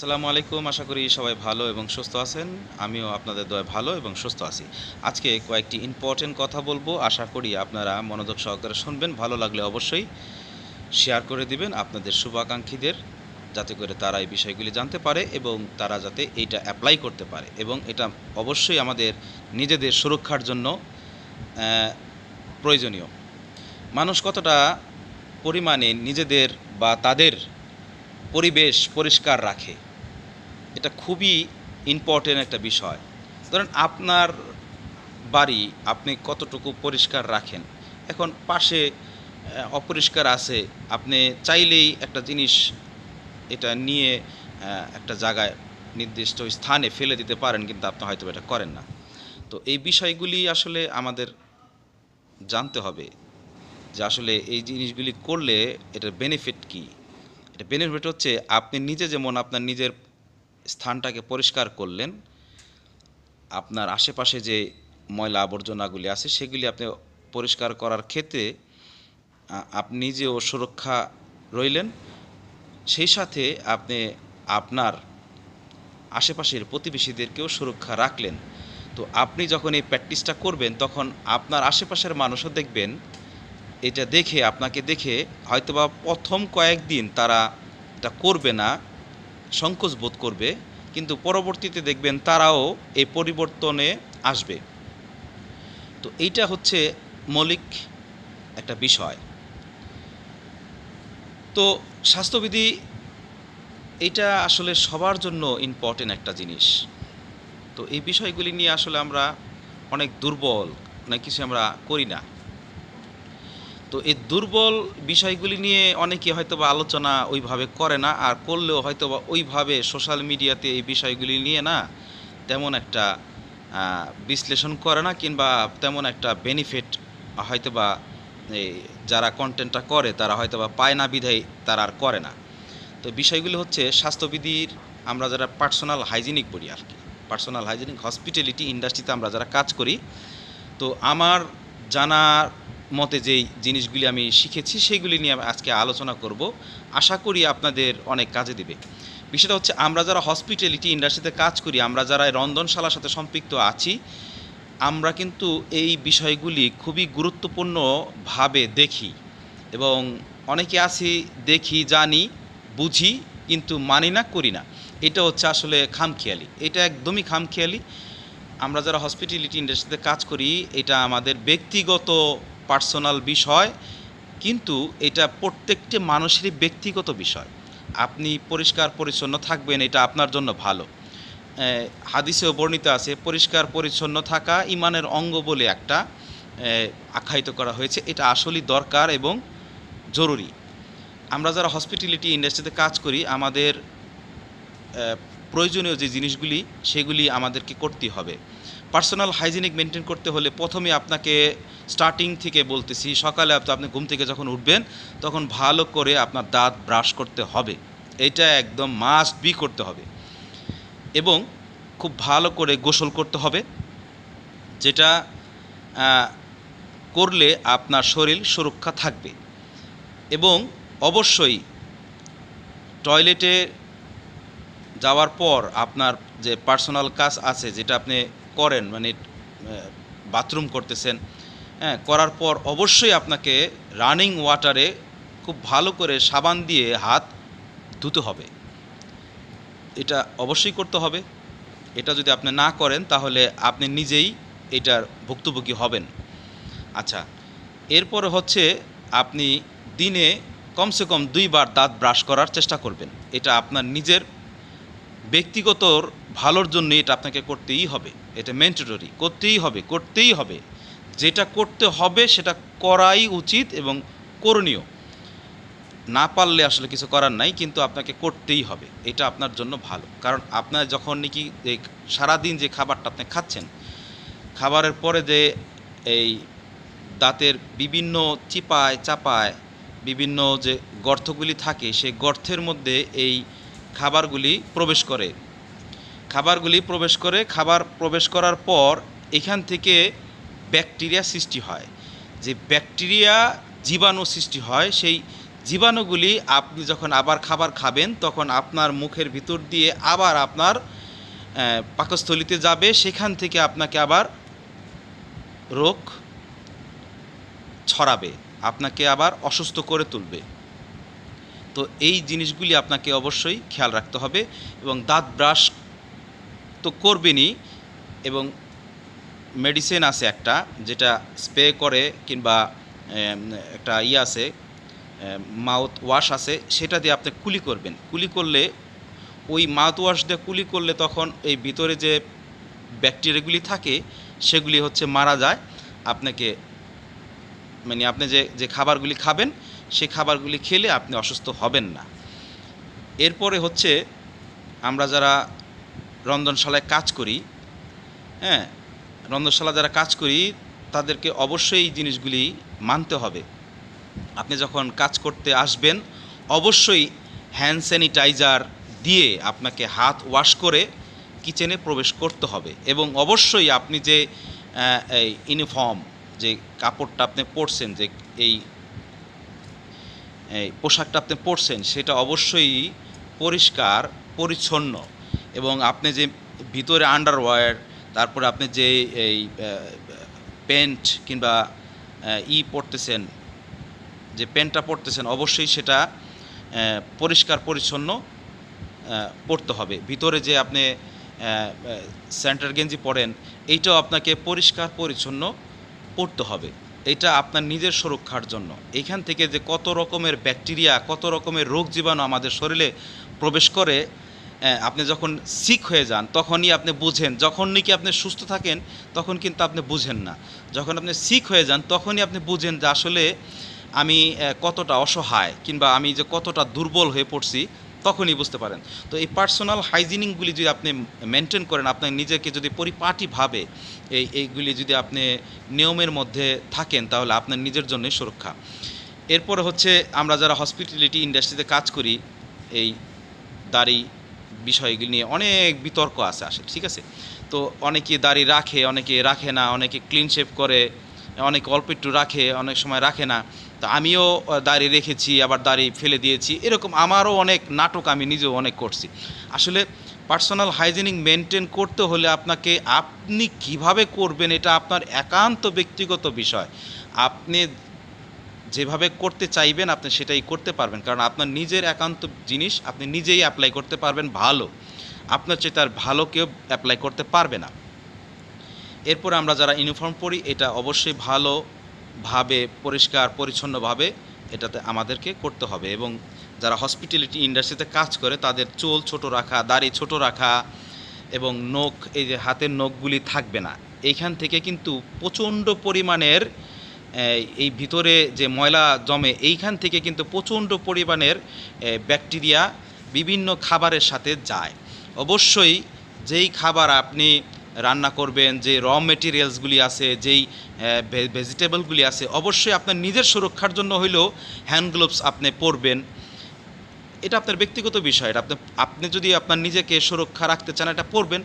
আসসালামু আলাইকুম, আশা করি সবাই ভালো এবং সুস্থ আছেন। আমিও আপনাদের দয় ভালো এবং সুস্থ আছি। আজকে কয়েকটি ইম্পর্টেন্ট কথা বলব। আশা করি আপনারা মনোযোগ সহকারে শুনবেন। ভালো লাগলে অবশ্যই শেয়ার করে দিবেন আপনাদের শুভাকাঙ্ক্ষীদের, যাতে করে তারা এই বিষয়গুলি জানতে পারে এবং তারা যাতে এইটা অ্যাপ্লাই করতে পারে এবং এটা অবশ্যই আমাদের নিজেদের সুরক্ষার জন্য প্রয়োজনীয়। মানুষ কতটা পরিমাণে নিজেদের বা তাদের পরিবেশ পরিষ্কার রাখে? এটা খুবই ইম্পর্টেন্ট একটা বিষয়। ধরেন আপনার বাড়ি আপনি কতটুকু পরিষ্কার রাখেন? এখন পাশে অপরিষ্কার আছে, আপনি চাইলেই একটা জিনিস এটা নিয়ে একটা জায়গায় নির্দিষ্ট স্থানে ফেলে দিতে পারেন, কিন্তু আপনি হয়তো এটা করেন না। তো এই বিষয়গুলি আসলে আমাদের জানতে হবে যে আসলে এই জিনিসগুলি করলে এটার বেনিফিট কী? এটা বেনিফিট হচ্ছে আপনি নিজে যেমন আপনার নিজের স্থানটাকে পরিষ্কার করলেন, আপনার আশেপাশে যে ময়লা আবর্জনাগুলি আছে সেগুলি আপনি পরিষ্কার করার ক্ষেত্রে আপনি নিজেও সুরক্ষা রইলেন। সেই সাথে আপনি আপনার আশেপাশের প্রতিবেশীদেরকেও সুরক্ষা রাখলেন। তো আপনি যখন এই প্র্যাকটিসটা করবেন, তখন আপনার আশেপাশের মানুষও দেখবেন, এটা দেখে, আপনাকে দেখে হয়তোবা প্রথম কয়েকদিন তারা এটা করবে না। সংকোচ বোধ করবে, কিন্তু পরবর্তীতে দেখবেন তারাও এই পরিবর্তনে আসবে। তো এইটা হচ্ছে মৌলিক একটা বিষয়। তো স্বাস্থ্যবিধি এটা আসলে সবার জন্য ইম্পর্টেন্ট একটা জিনিস। তো এই বিষয়গুলি নিয়ে আসলে আমরা অনেক দুর্বল, অনেক কিছু আমরা করি না। তো এই দুর্বল বিষয়গুলি নিয়ে অনেকে হয়তো বা আলোচনা ওইভাবে করে না, আর করলেও হয়তো বা ওইভাবে সোশ্যাল মিডিয়াতে এই বিষয়গুলি নিয়ে না তেমন একটা বিশ্লেষণ করে না, কিংবা তেমন একটা বেনিফিট হয়তো বা যারা কন্টেন্টটা করে, তারা হয়তো বা পায় না, বিধায় তারা আর করে না। তো বিষয়গুলি হচ্ছে স্বাস্থ্যবিধির আমরা যারা পার্সোনাল হাইজিনিক বলি আর কি পার্সোনাল হাইজিনিক হসপিটালিটি ইন্ডাস্ট্রিতে আমরা যারা কাজ করি, তো আমার জানার মতে যেই জিনিসগুলি আমি শিখেছি, সেইগুলি নিয়ে আমি আজকে আলোচনা করব। আশা করি আপনাদের অনেক কাজে দেবে। বিষয়টা হচ্ছে, আমরা যারা হসপিটালিটি ইন্ডাস্ট্রিতে কাজ করি, আমরা যারা রন্ধনশালার সাথে সম্পৃক্ত আছি, আমরা কিন্তু এই বিষয়গুলি খুবই গুরুত্বপূর্ণভাবে দেখি এবং অনেকে আছি, দেখি, জানি, বুঝি, কিন্তু মানি না, করি না। এটা হচ্ছে আসলে খামখেয়ালি। এটা একদমই খামখেয়ালি। আমরা যারা হসপিটালিটি ইন্ডাস্ট্রিতে কাজ করি, এটা আমাদের ব্যক্তিগত পার্সোনাল বিষয়, কিন্তু এটা প্রত্যেকটি মানুষেরই ব্যক্তিগত বিষয়। আপনি পরিষ্কার পরিচ্ছন্ন থাকবেন, এটা আপনার জন্য ভালো। হাদিসেও বর্ণিত আছে, পরিষ্কার পরিচ্ছন্ন থাকা ইমানের অঙ্গ বলে একটা আখ্যায়িত করা হয়েছে। এটা আসলেই দরকার এবং জরুরি। আমরা যারা হসপিটালিটি ইন্ডাস্ট্রিতে কাজ করি, আমাদের প্রয়োজনীয় যে জিনিসগুলি, সেগুলি আমাদেরকে করতে হবে। পার্সোনাল হাইজিনিক মেনটেন করতে হলে প্রথমে আপনাকে স্টার্টিং থেকে বলতেছি, সকালে আপ- আপনি ঘুম থেকে যখন উঠবেন, তখন ভালো করে আপনার দাঁত ব্রাশ করতে হবে। এটা একদম মাস্ট বি করতে হবে। এবং খুব ভালো করে গোসল করতে হবে, যেটা করলে আপনার শরীর সুরক্ষা থাকবে। এবং অবশ্যই টয়লেটে যাওয়ার পর আপনার যে পার্সোনাল কাজ আছে, যেটা আপনি করেন মানে বাথরুম করতেছেন হ্যাঁ করার পর অবশ্যই আপনাকে রানিং ওয়াটারে খুব ভালো করে সাবান দিয়ে হাত ধুতে হবে। এটা অবশ্যই করতে হবে। এটা যদি আপনি না করেন, তাহলে আপনি নিজেই এটার ভুক্তভোগী হবেন। আচ্ছা এরপরে হচ্ছে আপনি দিনে কমসে কম দুইবার দাঁত ব্রাশ করার চেষ্টা করবেন। এটা আপনার নিজের ব্যক্তিগত ভালোর জন্য এটা আপনাকে করতেই হবে। এটা ম্যান্ডেটরি করতেই হবে করতেই হবে। যেটা করতে হবে সেটা করাই উচিত এবং করণীয়। না পারলে আসলে কিছু করার নাই, কিন্তু আপনাকে করতেই হবে। এটা আপনার জন্য ভালো। কারণ আপনার যখন নাকি এই সারাদিন যে খাবারটা আপনি খাচ্ছেন, খাবারের পরে যে এই দাঁতের বিভিন্ন চিপায়, চাপায় বিভিন্ন যে গর্তগুলি থাকে, সেই গর্তের মধ্যে এই খাবারগুলি প্রবেশ করে। খাবারগুলি প্রবেশ করে, খাবার প্রবেশ করার পর এখান থেকে ব্যাকটেরিয়া সৃষ্টি হয়। যে ব্যাকটেরিয়া জীবাণু সৃষ্টি হয়, সেই জীবাণুগুলি আপনি যখন আবার খাবার খাবেন, তখন আপনার মুখের ভিতর দিয়ে আবার আপনার পাকস্থলিতে যাবে। সেখান থেকে আপনাকে আবার রোগ ছড়াবে, আপনাকে আবার অসুস্থ করে তুলবে। তো এই জিনিসগুলি আপনাকে অবশ্যই খেয়াল রাখতে হবে এবং দাঁত ব্রাশ তো করবেনই এবং মেডিসিন আছে একটা, যেটা স্প্রে করে কিংবা একটা ইয়ে আছে মাউথ ওয়াশ আছে, সেটা দিয়ে আপনি কুলি করবেন। কুলি করলে, ওই মাউথ ওয়াশ দিয়ে কুলি করলে তখন এই ভিতরে যে ব্যাকটেরিয়াগুলি থাকে, সেগুলি হচ্ছে মারা যায়। আপনাকে মানে আপনি যে যে খাবারগুলি খাবেন সেই খাবারগুলি খেলে আপনি অসুস্থ হবেন না। এরপরে হচ্ছে, আমরা যারা রন্ধনশালায় কাজ করি হ্যাঁ? রন্ধনশালা যারা কাজ করি, তাদেরকে অবশ্যই এই জিনিসগুলি মানতে হবে। আপনি যখন কাজ করতে আসবেন, অবশ্যই হ্যান্ড স্যানিটাইজার দিয়ে আপনাকে হাত ওয়াশ করে কিচেনে প্রবেশ করতে হবে এবং অবশ্যই আপনি যে এই ইউনিফর্ম, যে কাপড়টা আপনি পরছেন, যে এই এই পোশাকটা আপনি পরছেন, সেটা অবশ্যই পরিষ্কার, পরিচ্ছন্ন এবং আপনি যে ভিতরে আন্ডারওয়্যার তারপরে আপনি যে এই প্যান্ট কিংবা ই পরতেছেন, যে প্যান্টটা পরতেছেন, অবশ্যই সেটা পরিষ্কার পরিচ্ছন্ন পরতে হবে। ভিতরে যে আপনি সেন্টার গেঞ্জি পরেন, এইটাও আপনাকে পরিষ্কার পরিচ্ছন্ন পরতে হবে। এটা আপনার নিজের সুরক্ষার জন্য। এইখান থেকে যে কত রকমের ব্যাকটেরিয়া কত রকমের রোগ জীবাণু আমাদের শরীরে প্রবেশ করে আপনি যখন সিক হয়ে যান, তখনই আপনি বুঝেন। যখন নাকি আপনি সুস্থ থাকেন, তখন কিন্তু আপনি বুঝেন না। যখন আপনি সিক হয়ে যান, তখনই আপনি বুঝেন যে আসলে আমি কতটা অসহায় কিংবা আমি যে কতটা দুর্বল হয়ে পড়ছি, তখনই বুঝতে পারেন। তো এই পার্সোনাল হাইজিনিংগুলি যদি আপনি মেনটেন করেন আপনার নিজেকে যদি পরিপাটিভাবে এই, এইগুলি যদি আপনি নিয়মের মধ্যে থাকেন, তাহলে আপনার নিজের জন্যই সুরক্ষা। এরপরে হচ্ছে আমরা যারা হসপিটালিটি ইন্ডাস্ট্রিতে কাজ করি, এই দাড়ি বিষয়গুলি নিয়ে অনেক বিতর্ক আছে আসে ঠিক আছে? তো অনেকে দাড়ি রাখে, অনেকে রাখে না, অনেকে ক্লিন শেপ করে, অনেকে অল্প একটু রাখে, অনেক সময় রাখে না। তো আমিও দাড়ি রেখেছি, আবার দাড়ি ফেলে দিয়েছি, এরকম আমারও অনেক নাটক আমি নিজেও অনেক করছি। আসলে পার্সোনাল হাইজিনিক মেনটেন করতে হলে আপনাকে, আপনি কীভাবে করবেন এটা আপনার একান্ত ব্যক্তিগত বিষয়। আপনি যেভাবে করতে চাইবেন আপনি সেটাই করতে পারবেন। কারণ আপনার নিজের একান্ত জিনিস আপনি নিজেই অ্যাপ্লাই করতে পারবেন ভালো। আপনার চেয়ে তার ভালো কেউ অ্যাপ্লাই করতে পারবে না। এরপর আমরা যারা ইউনিফর্ম পরি, এটা অবশ্যই ভালোভাবে, পরিষ্কার, পরিচ্ছন্নভাবে এটাতে আমাদেরকে করতে হবে। এবং যারা হসপিটালিটি ইন্ডাস্ট্রিতে কাজ করে, তাদের চুল ছোট রাখা, দাড়ি ছোট রাখা এবং নখ, এই যে হাতের নখগুলি থাকবে না। এইখান থেকে কিন্তু প্রচণ্ড পরিমাণের এই, ভিতরে যে ময়লা জমে এইখান থেকে কিন্তু প্রচণ্ড পরিমাণের ব্যাকটেরিয়া বিভিন্ন খাবারের সাথে যায়। অবশ্যই যেই খাবার আপনি রান্না করবেন যে র মেটেরিয়ালসগুলি আছে যেই ভেজিটেবলগুলি আছে অবশ্যই আপনার নিজের সুরক্ষার জন্য হইলেও হ্যান্ড গ্লোভস আপনি পরবেন। এটা আপনার ব্যক্তিগত বিষয় এটা আপনি আপনি যদি আপনার নিজেকে সুরক্ষা রাখতে চান এটা পরবেন।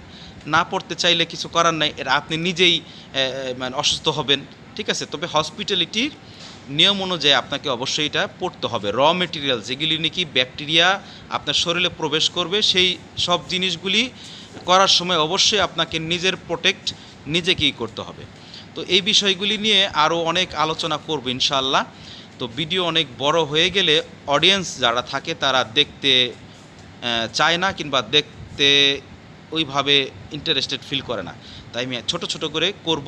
না পড়তে চাইলে কিছু করার নাই এটা আপনি নিজেই মানে অসুস্থ হবেন। ঠিক আছে, তবে হসপিটালিটির নিয়ম অনুযায়ী আপনাকে অবশ্যই এটা পড়তে হবে। র মেটেরিয়াল যেগুলি নাকি ব্যাকটেরিয়া আপনার শরীরে প্রবেশ করবে, সেই সব জিনিসগুলি করার সময় অবশ্যই আপনাকে নিজের প্রোটেক্ট নিজেকেই করতে হবে। তো এই বিষয়গুলি নিয়ে আরও অনেক আলোচনা করব ইনশাল্লাহ তো ভিডিও অনেক বড় হয়ে গেলে অডিয়েন্স যারা থাকে তারা দেখতে চায় না কিংবা দেখতে ওইভাবে ইন্টারেস্টেড ফিল করে না। তাই আমি ছোট ছোট করে করব।